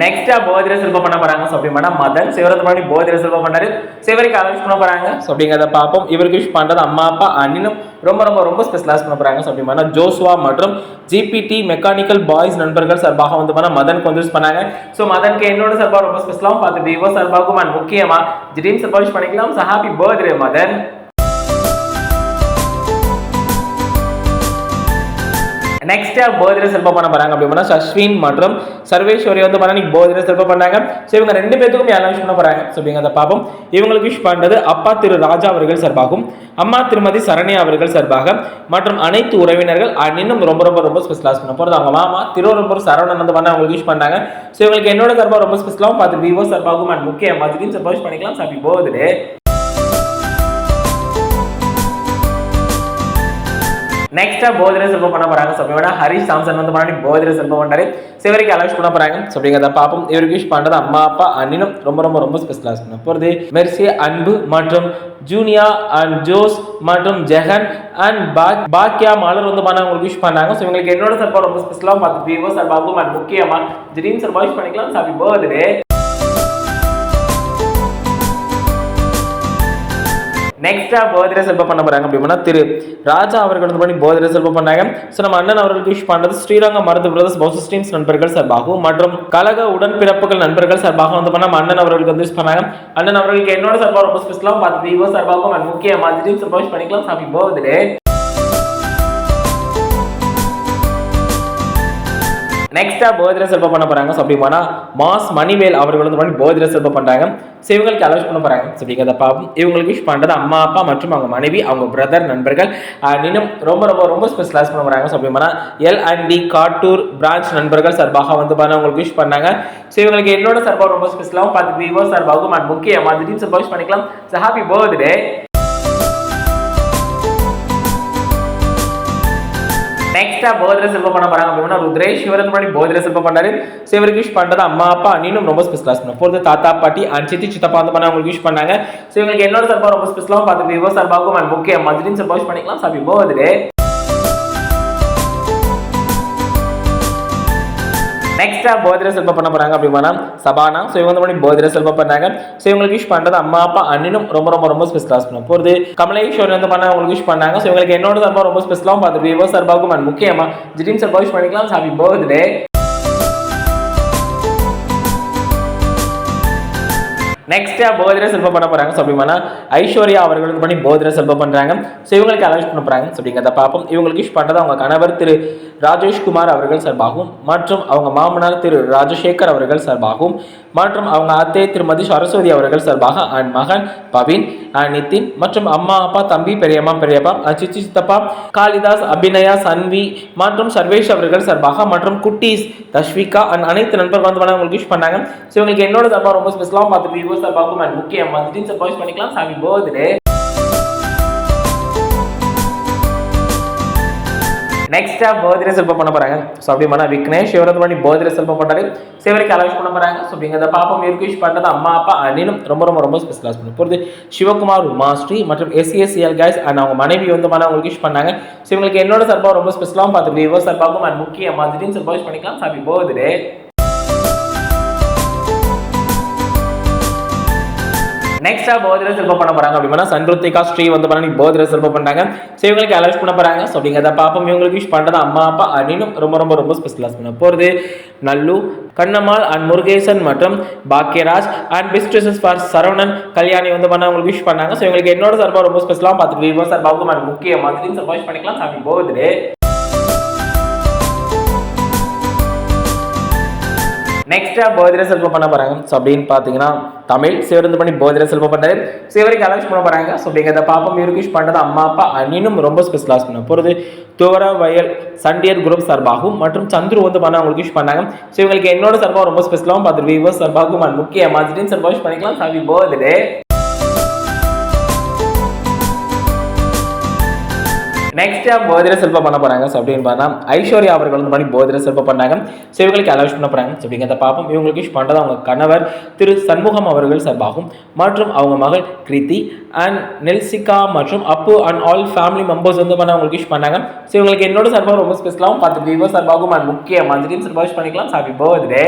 நெக்ஸ்டா போதிர சிற்பம் பண்ண போறாங்க. ஸோ அப்படின்னா மதன். சிவரத்து பண்ணி போதிர சிற்பம் பண்ணாரு. சிவருக்கு அலவிஷ் பண்ண போறாங்க. ஸோ அப்படிங்கிறத பார்ப்போம். இவருக்கு விஷ் பண்றது அம்மா அப்பா அண்ணனும் ரொம்ப ரொம்ப ரொம்ப ஸ்பெஷலாஸ் பண்ண போறாங்க. ஸோ அப்படின்னா ஜோஸ்வா மற்றும் ஜிபிடி மெக்கானிக்கல் பாய்ஸ் நண்பர்கள் சார்பாக வந்து பண்ண மதனுக்கு வந்து யூஸ் பண்ணாங்க. ஸோ மதனுக்கு என்னோட சார்பாக ரொம்ப ஸ்பெஷலாகவும் பார்த்து விவோ சார்பாகவும் அண்ட் முக்கியமா ட்ரீம் சார்பாக விஷ் பண்ணிக்கலாம். So happy birthday Madan. Next போதிர செல்பம் பண்ண போறாங்க அப்படின்னா அஸ்வின் மற்றும் சர்வேஸ்வரி வந்து பண்ணி நீங்க போதிர செல்பம் பண்ணாங்க. ஸோ இவங்க ரெண்டு பேத்துக்கும் யாரும் விஷ் பண்ண போறாங்க? ஸோ அப்படிங்கிறத பார்ப்போம். இவங்களுக்கு விஷ் பண்ணது அப்பா திரு ராஜா அவர்கள் சார்பாகவும் அம்மா திருமதி சரண்யா அவர்கள் சார்பாக. மற்றும் அனைத்து உறவினர்கள் இன்னும் ரொம்ப ரொம்ப ரொம்ப ஸ்பெஷலாக பண்ண போகிறது அவங்க மாமா திருவரம்பூர் சரவணன் வந்து பண்ண அவங்களுக்கு விஷ் பண்ணாங்க. ஸோ இவங்களுக்கு என்னோட சார்பாக ரொம்ப ஸ்பெஷலாகவும் பார்த்து விவோ சார்பாகவும் அண்ட் முக்கிய மாதிரி சப்போஸ் பண்ணிக்கலாம். சாப்பி போகுது நெக்ஸ்டா போதிர செல்வம் பண்ண போறாங்க. ஸோ அப்படின்னா ஹரிஷ் சாம்சன் வந்து பண்ணி போதிர செல்வம் பண்ணாரு சிவரிக்கு அலௌஸ் பண்ண போறாங்க. ஸோ அப்படிங்கிறத பார்ப்போம். இவருக்கு யூஸ் பண்றது அம்மா அப்பா அண்ணினும் ரொம்ப ரொம்ப ரொம்ப ஸ்பெஷலாக பண்ண போகிறது மெர்சி அன்பு மற்றும் ஜூனியா அண்ட் ஜோஸ் மற்றும் ஜெகன் அண்ட் பாக் பாக்கியா மலர் வந்து பண்ண உங்களுக்கு யூஸ் பண்ணாங்க. ஸோ இவங்களுக்கு என்னோட சர்பா ரொம்ப ஸ்பெஷலாக பார்த்து விவோ சர்பாவும் அண்ட் முக்கியமா திடீர்னு சர்பா யூஸ் பண்ணிக்கலாம் சாப்பி பர்த்டே நெக்ஸ்டா போதிர செல்வம் பண்ண போறாங்க அப்படின்னா திரு ராஜா அவர்கள் வந்து பண்ணி போதிரை செல்வம் பண்ணாங்க. ஸோ நம்ம அண்ணன் அவர்களுக்கு விஷ் பண்ணுறது ஸ்ரீரங்க மருது பிரதர்ஸ் பௌச ஸ்ட்ரீம்ஸ் நண்பர்கள் சார்பாகவும் மற்றும் கழக உடன்பிறப்புகள் நண்பர்கள் சார்பாக வந்து பண்ண நம்ம அண்ணன் அவர்களுக்கு வந்து விஷ் பண்ணாங்க. அண்ணன் அவர்களுக்கு என்னோட சார்பாக ரொம்ப ஸ்பெஷலாக பார்த்து விவோ சார்பாகவும் and முக்கிய மாதிரி சார்பாக விஷ் பண்ணிக்கலாம். ஹாப்பி பர்த்டே நெக்ஸ்டா போதிர செல்வம் பண்ண போறாங்க. ஸோ அப்படி மாஸ் மணிவேல் அவர்கள் வந்து பண்ணி போதிர செல்வம் பண்றாங்க. ஸோ இவங்களுக்கு அலோஸ் பண்ண போறாங்க. ஸோ அப்படிங்கிறத பார்ப்போம் இவங்களுக்கு விஷ் பண்ணுறது அம்மா அப்பா மற்றும் அவங்க மனைவி அவங்க பிரதர் நண்பர்கள். இன்னும் ரொம்ப ரொம்ப ரொம்ப ஸ்பெஷலாக பண்ண போறாங்க. ஸோ அப்படி L and T Kattur branch நண்பர்கள் சார்பாக வந்து பண்ண உங்களுக்கு விஷ் பண்ணாங்க. ஸோ இவங்களுக்கு என்னோட சார்பாக ரொம்ப ஸ்பெஷலாகவும் பார்த்து விவோ சார்பாகவும் அண்ட் முக்கியமாக திடீர்னு சார்பாக விஷ் பண்ணிக்கலாம். ஸோ ஹாப்பி பர்த்டே நெக்ஸ்டா போதிர சிற்பம் பண்ண போறாங்க அப்படின்னா ருத்ரேஷ் சிவரன் முன்னாடி போதிர சிற்பம் பண்ணாரு. ஸோ இவருக்கு பண்றது அம்மா அப்பா அண்ணினும் ரொம்ப ஸ்பெஷலாக பண்ண போகிறது தாத்தா பாட்டி அண்ட் சித்தி சித்தப்பா வந்து பண்ண அவங்களுக்கு யூஸ் பண்ணாங்க. ஸோ இவங்களுக்கு என்னோட சார்பாக ரொம்ப ஸ்பெஷலாகவும் பார்த்து விவோ சார்பாகவும் and முக்கிய மதுரின் சார்பாக யூஸ் பண்ணிக்கலாம். சாப்பி பர்த்டே நெக்ஸ்டா பர்த்டே செல்வம் பண்ண போறாங்க அப்படின்னா சபானா. ஸோ இவங்க வந்து பர்த்டே போதிர பண்ணாங்க ஸோ இவங்களுக்கு விஷ் பண்றது அம்மா அப்பா அண்ணனும் ரொம்ப ரொம்ப ரொம்ப ஸ்பெஷலாக பண்ண போகிறது கமலேஸ்வரன் வந்து பண்ண அவங்களுக்கு விஷ் பண்ணாங்க. ஸோ இவங்களுக்கு என்னோட சார்பாக ரொம்ப ஸ்பெஷலாகவும் பார்த்து விவோ சார்பாகவும் அண்ட் முக்கியமா. ஜிடின் சார்பாக விஷ் பண்ணிக்கலாம். ஹாப்பி பர்த்டே நெக்ஸ்ட்டாக போதிர செல்வம் பண்ண போறாங்க. ஸோ அப்படின்னா ஐஸ்வர்யா அவர்களுக்கு பண்ணி போதிர செல்வம் பண்றாங்க. ஸோ இவங்களுக்கு அலௌன்ஸ் பண்ண போகிறாங்க ஸோ அப்படிங்கிறத பார்ப்போம். இவங்களுக்கு விஷ் பண்றது அவங்க கணவர் திரு ராஜேஷ்குமார் அவர்கள் சார்பாகவும் மற்றும் அவங்க மாமனார் திரு ராஜசேகர் அவர்கள் சார்பாகவும் மற்றும் அவங்க அத்தை திருமதி சரஸ்வதி அவர்கள் சார்பாக அண்ட் மகன் பவின் அண்ட் நிதின் மற்றும் அம்மா அப்பா தம்பி பெரியம்மா பெரியப்பா சிச்சி சித்தப்பா காளிதாஸ் அபிநயா சன்வி மற்றும் சர்வேஷ் அவர்கள் சார்பாக மற்றும் குட்டீஸ் தஷ்விகா அண்ட் அனைத்து நண்பர்கள் வந்து பண்ண உங்களுக்கு விஷ் பண்ணாங்க. ஸோ இவங்களுக்கு என்னோட சார்பாக ரொம்ப ஸ்பெஷலாக பார்த்து விவோ சார்பாகவும் அண்ட் முக்கியம் மாதிரி சார்பாக விஷ் பண்ணிக்கலாம். ஹாப்பி பர்த்டே நெக்ஸ்டா போதிர செல்பம் பண்ண போறாங்க. ஸோ அப்படி விக்னேஷ் இவரது பண்ணி போதிர செல்பம் பண்ணாரு சிவருக்கு அலௌஸ் பண்ண போறாங்க. ஸோ அப்படிங்கிறத பாப்பம் இவருக்கு விஷ் பண்ணது அம்மா அப்பா அண்ணனும் ரொம்ப ரொம்ப ரொம்ப ஸ்பெஷலாக பண்ண போகிறது சிவகுமார் உமாஸ்ரீ மற்றும் எஸ்சிஎஸ்சிஎல் கைஸ் அண்ட் அவங்க மனைவி வந்து பண்ண அவங்களுக்கு விஷ் பண்ணாங்க. ஸோ இவங்களுக்கு என்னோட சார்பாக ரொம்ப ஸ்பெஷலாகவும் பார்த்து விவோ சர்பாவுக்கும் அண்ட் முக்கிய மாதிரியும் சார்பாக விஷ் பண்ணிக்கலாம் ஹாப்பி பர்த்டே நெக்ஸ்டா பர்த்டே செல்ப பண்ண போறாங்க அப்படின்னா சந்திருத்திகா ஸ்ரீ வந்து பண்ணி பர்த்டே செல்ப பண்றாங்க. ஸோ இவங்களுக்கு அலௌஸ் பண்ண போறாங்க. ஸோ அப்படிங்கிறத பாப்போம் இவங்களுக்கு விஷ் பண்றது அம்மா அப்பா அண்ணினும் ரொம்ப ரொம்ப ரொம்ப ஸ்பெஷலாக பண்ண போறது. நல்லு கண்ணம்மாள் அண்ட் முருகேசன் மற்றும் Bhagyaraj and best wishes for Saravanan Kalyani வந்து பண்ண அவங்களுக்கு விஷ் பண்ணாங்க. ஸோ இவங்களுக்கு என்னோட சார்பாக ரொம்ப ஸ்பெஷலாக பார்த்துட்டு சார் சார்பாகவும் அண்ட் முக்கிய மாதிரி சார்பாக விஷ் பண்ணிக்கலாம். சாமி போகுது நெக்ஸ்டா போதிர செல்வம் பண்ண போறாங்க. ஸோ அப்படின்னு பார்த்தீங்கன்னா தமிழ் சிவருந்து பண்ணி போதிர செல்வம் பண்ணாரு சிவருக்கு அலௌன்ஸ் பண்ண போறாங்க. ஸோ அப்படிங்கிறத பாப்பம் இவருக்கு விஷ் அம்மா அப்பா அண்ணினும் ரொம்ப ஸ்பெஷலாக பண்ண போகிறது துவர வயல் சண்டியர் குரூப் சார்பாகவும் மற்றும் சந்துரு வந்து பண்ண அவங்களுக்கு விஷ் பண்ணாங்க. ஸோ இவங்களுக்கு என்னோட சார்பாக ரொம்ப ஸ்பெஷலாகவும் பார்த்து விவோ சார்பாகவும் முக்கிய மாதிரி சார்பாக விஷ் பண்ணிக்கலாம். ஹாப்பி பர்த்டே நெக்ஸ்ட் யார் பர்த்டே செல்ஃபா பண்ண போறாங்க. ஸோ அப்படின்னு பார்த்தா ஐஸ்வர்யா அவர்கள் வந்து பண்ணி போதிர செல்ஃபா பண்ணாங்க. ஸோ இவங்களுக்கு அலோஸ் பண்ண போறாங்க. ஸோ அப்படிங்கிறத பார்ப்போம். இவங்களுக்கு விஷ் பண்ணுறது அவங்க கணவர் திரு சண்முகம் அவர்கள் சார்பாகும். மற்றும் அவங்க மகள் கிருதி அண்ட் நெல்சிகா மற்றும் Appu and all family members வந்து பண்ண அவங்களுக்கு விஷ் பண்ணாங்க. ஸோ இவங்களுக்கு என்னோட சார்பாக ரொம்ப ஸ்பெஷலாகவும் பார்த்து விவோ சார்பாகவும் அண்ட் முக்கிய மந்திரியும் சார்பாக விஷ் பண்ணிக்கலாம். ஹாப்பி பர்த்டே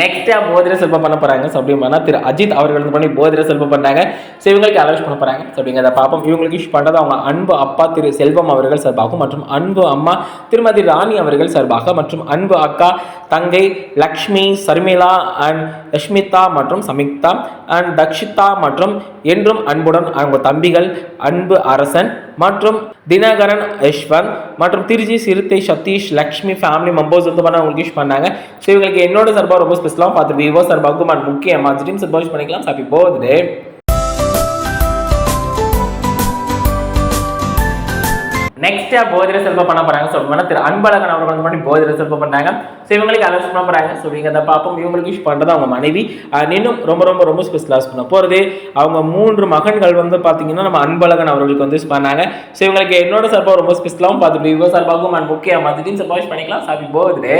நெக்ஸ்ட் போதிர செல்வம் பண்ண போகிறாங்க ஸோ அப்படின்னா திரு அஜித் அவர்கள் வந்து பண்ணி போதிர செல்வம் பண்ணாங்க. ஸோ இவங்களுக்கு அலவுஸ் பண்ண போகிறாங்க ஸோ அப்படிங்கிறத பார்ப்போம். இவங்களுக்கு விஷ் பண்ணுறது அவங்க அன்பு அப்பா திரு செல்வம் அவர்கள் சார்பாகவும் மற்றும் அன்பு அம்மா திருமதி ராணி அவர்கள் சார்பாக மற்றும் அன்பு அக்கா தங்கை லக்ஷ்மி சர்மிளா அண்ட் ரஷ்மிதா மற்றும் சமிக்தா அண்ட் தக்ஷிதா மற்றும் என்றும் அன்புடன் அவங்க தம்பிகள் அன்பு அரசன் மற்றும் தினகரன் யஷ்வந்த் மற்றும் திருச்சி சிறுத்தை சதீஷ் லக்ஷ்மி ஃபேமிலி மெம்பர்ஸ் வந்து பண்ண அவங்களுக்கு விஷ் பண்ணாங்க. ஸோ இவங்களுக்கு என்னோட சார்பாக ரொம்ப ஸ்பெஷலாக பார்த்து விவோ சார்பாகவும் அண்ட் முக்கியமாக ஜிடிம் சார்பாக பண்ணிக்கலாம் ஹாப்பி பர்த்டே நெக்ஸ்ட் போதிர செல்வம் பண்ண போறாங்க. ஸோ அப்படின்னா திரு அன்பழகன் அவர்கள் வந்து பண்ணி போதிர செல்வம் பண்ணாங்க. ஸோ இவங்களுக்கு அலவுஸ் பண்ண போறாங்க. ஸோ இவங்க பார்ப்போம். இவங்களுக்கு விஷ் பண்ணுறது அவங்க மனைவி. இன்னும் ரொம்ப ரொம்ப ரொம்ப ஸ்பெஷலாக பண்ண போகிறது அவங்க மூன்று மகன்கள் வந்து பார்த்தீங்கன்னா நம்ம அன்பழகன் அவர்களுக்கு வந்து யூஸ் பண்ணாங்க. ஸோ இவங்களுக்கு என்னோட சார்பாக ரொம்ப ஸ்பெஷலாகவும் பார்த்துட்டு விவோ சார்பாகவும் நான் முக்கியமாக திடீர்னு சப்போஸ் பண்ணிக்கலாம் சாப்பி போகுது